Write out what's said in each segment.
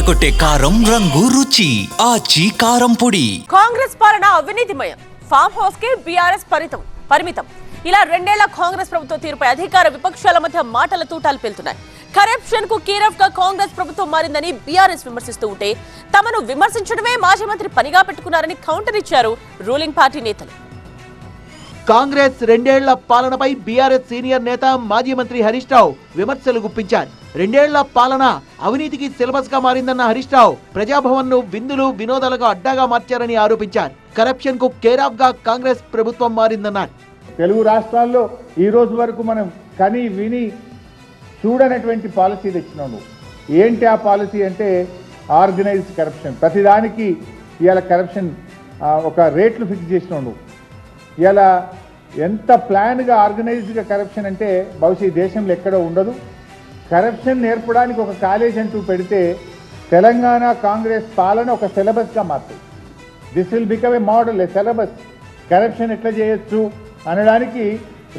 అదరగొట్టే కారం రంగు రుచి. ఆచి కారం పొడి. కాంగ్రెస్ పాలన అవినీతిమయం. ఫామ్ హౌస్కి బీఆర్ఎస్ పరితం పరిమితం. ఇలా రెండేళ్ళ కాంగ్రెస్ ప్రభుత్వ తీరుపై అధికార విపక్షాల మధ్య మాటల తూటాలు పెళ్తున్నాయి కరప్షన్కు కీరఫ్గా కాంగ్రెస్ ప్రభుత్వం మారిందని బీఆర్ఎస్ విమర్శిస్తూ ఉంటే తమను విమర్శించడమే మాజీ మంత్రి పనిగా పెట్టుకున్నారని కౌంటర్ ఇచ్చారు రూలింగ్ పార్టీ నేతలు. కాంగ్రెస్ రెండేళ్ళ పాలనపై బీఆర్ఎస్ సీనియర్ నేత మాజీ మంత్రి హరీష్ రావు విమర్శలు గుప్పించారు. రెండేళ్ళ పాలన అవినీతికి సిలబస్గా మారిందన్న హరీష్ రావు ప్రజాభవన్ను విందులు వినోదాలకు అడ్డాగా మార్చారని ఆరోపించారు. కరప్షన్కు కేరాఫ్గా కాంగ్రెస్ ప్రభుత్వం మారిందన్నారు. తెలుగు రాష్ట్రాల్లో ఈ రోజు వరకు మనం కని విని చూడనటువంటి పాలసీ తెచ్చినావు ఏంటి ఆ పాలసీ అంటే ఆర్గనైజ్డ్ కరప్షన్. ప్రతిదానికి ఇవాళ కరప్షన్ ఒక రేట్లు ఫిక్స్ చేసినాడు ఇలా ఎంత ప్లాన్గా ఆర్గనైజ్డ్గా కరప్షన్ అంటే బహుశా ఈ దేశంలో ఎక్కడో ఉండదు. కరప్షన్ నేర్పడానికి ఒక కాలేజ్ అంటూ పెడితే తెలంగాణ కాంగ్రెస్ పాలన ఒక సిలబస్గా మారుతుంది. This will become a model a syllabus corruption ఎట్లా చేయొచ్చు అనడానికి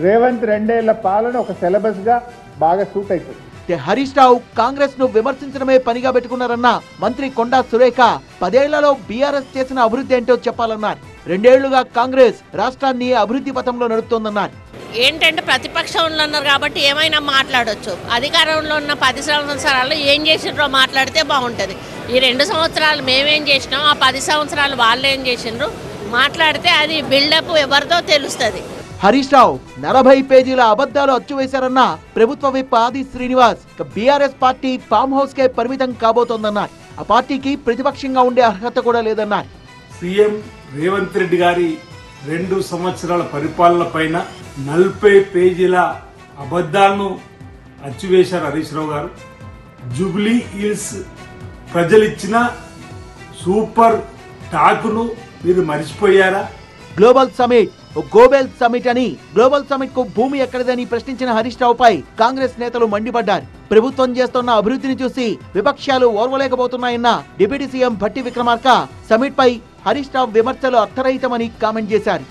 రేవంత్ రెండేళ్ళ పాలన ఒక సిలబస్గా బాగా సూట్ అవుతుంది హరీష్ రావు కాంగ్రెస్ను విమర్శించడమే పనిగా పెట్టుకున్నారన్న మంత్రి కొండా సురేఖ పదేళ్ళలో బీఆర్ఎస్ చేసిన అభివృద్ధి ఏంటో చెప్పాలన్నారు. రెండేళ్ళుగా కాంగ్రెస్ రాష్ట్రాన్ని అభివృద్ధి పథంలో నడుస్తోందన్నారు ఏంటంటే ప్రతిపక్షంలో ఉన్నారు కాబట్టి ఏమైనా మాట్లాడొచ్చు. అధికారంలో ఉన్న పది సంవత్సరాలు ఏం చేసిండ్రో మాట్లాడితే బాగుంటుంది. ఈ రెండు సంవత్సరాలు మేమేం చేసినాం ఆ పది సంవత్సరాలు వాళ్ళు ఏం చేసిండ్రు మాట్లాడితే అది బిల్డప్ ఎవరిదో తెలుస్తుంది. హరీష్ రావు నలభై పేజీల అబద్ధాలు అచ్చువేశారన్న ప్రభుత్వ whip Adi Srinivas BRS party farm house కే పరిమితం కాబోతోందన్నారు. ఆ పార్టీకి ప్రతిపక్షంగా ఉండే అర్హత కూడా లేదన్నారు. సీఎం రేవంత్ రెడ్డి గారి రెండు సంవత్సరాల పరిపాలన పైన నలభై పేజీల అబద్ధాలను అచ్చివేశారు హరీష్ రావు గారు. జూబ్లీ హిల్స్ ప్రజలిచ్చిన సూపర్ టాకును మీరు మర్చిపోయారా? గ్లోబల్ సమిట్ ఓ గోబెల్ సమిట్ అని గ్లోబల్ సమిట్కు భూమి ఎక్కడిదని ప్రశ్నించిన హరీష్ రావుపై కాంగ్రెస్ నేతలు మండిపడ్డారు. ప్రభుత్వం చేస్తున్న అభివృద్ధిని చూసి విపక్షాలు ఓర్వలేకపోతున్నాయన్న deputy CM Bhatti Vikramarka summit పై హరీష్ రావు విమర్శలు అర్థరహితమని కామెంట్ చేశారు.